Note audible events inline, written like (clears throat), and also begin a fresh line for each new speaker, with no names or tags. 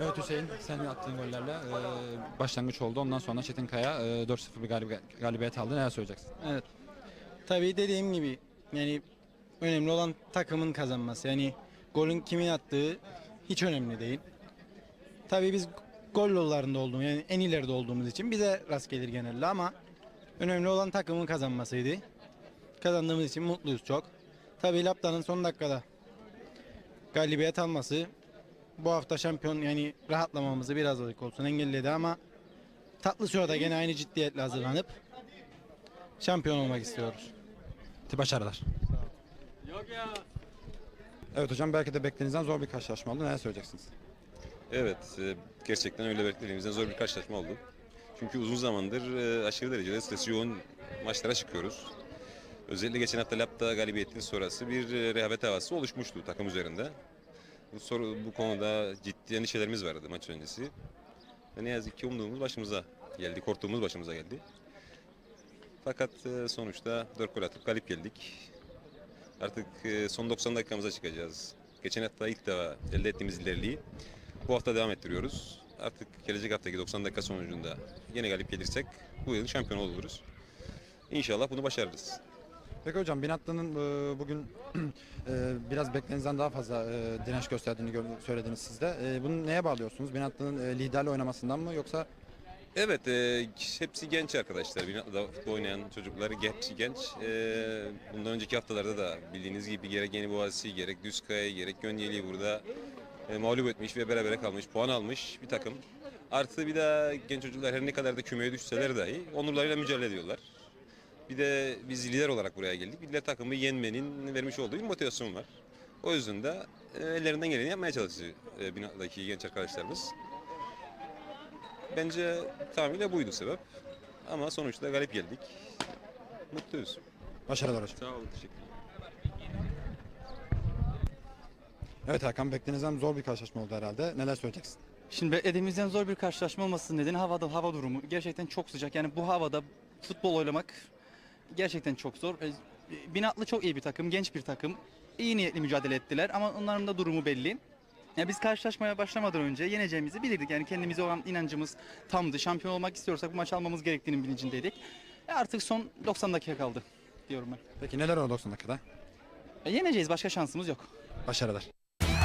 Evet Hüseyin, senin attığın gollerle e, başlangıç oldu. Ondan sonra Çetin Kaya e, 4-0 bir galib- galibiyet aldı. Neler söyleyeceksin?
Evet. Tabii dediğim gibi yani önemli olan takımın kazanması. Yani golün kimin attığı hiç önemli değil. Tabii biz gol yollarında olduğumuz yani en ileride olduğumuz için bize rast gelir genelde ama önemli olan takımın kazanmasıydı. Kazandığımız için mutluyuz çok. Tabii Lapta'nın son dakikada galibiyet alması bu hafta şampiyon yani rahatlamamızı biraz olsun engelledi ama tatlı sırada gene aynı ciddiyetle hazırlanıp şampiyon olmak istiyoruz.
Başarılar. Evet hocam belki de beklediğinizden zor bir karşılaşma oldu. Neler söyleyeceksiniz?
Evet, e, gerçekten öyle beklediğimizden zor bir karşılaşma oldu. Çünkü uzun zamandır e, aşırı derecede stresi yoğun maçlara çıkıyoruz. Özellikle geçen hafta Lapta galibiyetinin sonrası bir e, rehavet havası oluşmuştu takım üzerinde. Bu, soru, bu konuda ciddi endişelerimiz vardı maç öncesi. Ve ne yazık ki umduğumuz başımıza geldi, korktuğumuz başımıza geldi. Fakat e, sonuçta 4 gol atıp galip geldik. Artık e, son 90 dakikamıza çıkacağız. Geçen hafta ilk defa elde ettiğimiz ileriliği bu hafta devam ettiriyoruz. Artık gelecek haftaki 90 dakika sonucunda yine galip gelirsek bu yıl şampiyon oluruz. İnşallah bunu başarırız.
Peki hocam Binatlı'nın e, bugün (clears throat) e, biraz beklenenizden daha fazla e, direnç gösterdiğini gör- söylediniz siz de. E, bunu neye bağlıyorsunuz? Binatlı'nın e, liderle oynamasından mı yoksa
Evet, e, hepsi genç arkadaşlar. Binatlı'da futbol oynayan çocuklar hepsi genç. E, bundan önceki haftalarda da bildiğiniz gibi gerek Yeni Boğaziçi, gerek Düzkaya, gerek Gönyeli'yi burada e, mağlup etmiş ve berabere kalmış, puan almış bir takım. Artı bir de genç çocuklar her ne kadar da kümeye düşseler dahi onurlarıyla mücadele ediyorlar. Bir de biz lider olarak buraya geldik. Bir de takımı yenmenin vermiş olduğu bir motivasyon var. O yüzden de e, ellerinden geleni yapmaya çalışıyor e, binadaki genç arkadaşlarımız. Bence tamamıyla buydu sebep. Ama sonuçta galip geldik. Mutluyuz.
başarılar hocam?
Sağ olun, teşekkür
Evet Hakan beklediğinizden zor bir karşılaşma oldu herhalde. Neler söyleyeceksin?
Şimdi beklediğimizden zor bir karşılaşma olmasının nedeni havada hava durumu. Gerçekten çok sıcak. Yani bu havada futbol oynamak gerçekten çok zor. E, Binatlı çok iyi bir takım, genç bir takım. İyi niyetli mücadele ettiler ama onların da durumu belli. Ya biz karşılaşmaya başlamadan önce yeneceğimizi bilirdik. Yani kendimize olan inancımız tamdı. Şampiyon olmak istiyorsak bu maçı almamız gerektiğinin bilincindeydik. E artık son 90 dakika kaldı diyorum ben.
Peki neler oldu 90 dakikada?
E yeneceğiz. Başka şansımız yok.
Başarılar.